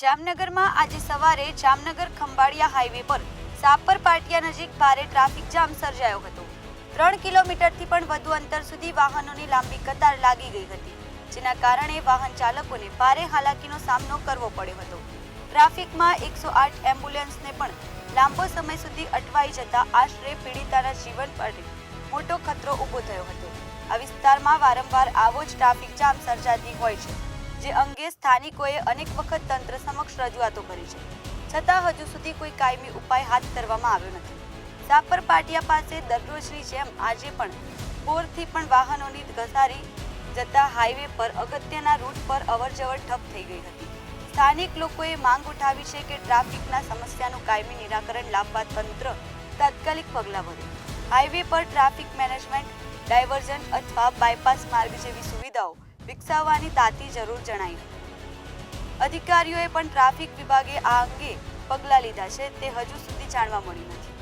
જામનગરમાં આજે સવારે જામનગર ખંભાળિયા હાઈવે પર સાપર પાટિયા નજીક ભારે ટ્રાફિક જામ સર્જાયો હતો. ત્રણ કિલોમીટરથી પણ વધુ અંતર સુધી વાહનોની લાંબી કતાર લાગી ગઈ હતી, જેના કારણે વાહન ચાલકોને ભારે હાલાકીનો સામનો કરવો પડ્યો હતો. ટ્રાફિકમાં એકસો આઠ એમ્બ્યુલન્સને પણ લાંબો સમય સુધી અટવાઈ જતા આશરે પીડિતાના જીવન પર મોટો ખતરો ઊભો થયો હતો. આ વિસ્તારમાં વારંવાર આવો જ ટ્રાફિક જામ સર્જાતી હોય છે. જે અંગે સ્થાનિકોએ અનેક વખત તંત્ર સમક્ષ રજૂઆતો કરી છે. છતાં હજુ સુધી કોઈ કાયમી ઉપાય હાથ ધરવામાં આવ્યો નથી. સાપર પાટિયા પાસે દરરોજની જેમ આજે પણ પોરથી પણ વાહનોની ઘસારી જતા હાઈવે પર અગત્યના રૂટ પર અવરજવર ઠપ થઈ ગઈ હતી. સ્થાનિક લોકોએ માંગ ઉઠાવી છે કે ટ્રાફિકના સમસ્યાનું કાયમી નિરાકરણ લાવવા તંત્ર તાત્કાલિક પગલાં ભરે. હાઈવે પર ટ્રાફિક મેનેજમેન્ટ ડાયવર્ઝન અથવા બાયપાસ માર્ગ જેવી સુવિધાઓ વિકસાવવાની તાતી જરૂર જણાઈ. અધિકારીઓએ પણ ટ્રાફિક વિભાગે આ અંગે પગલાં લીધા છે, તે હજુ સુધી જાણવા મળ્યું નથી.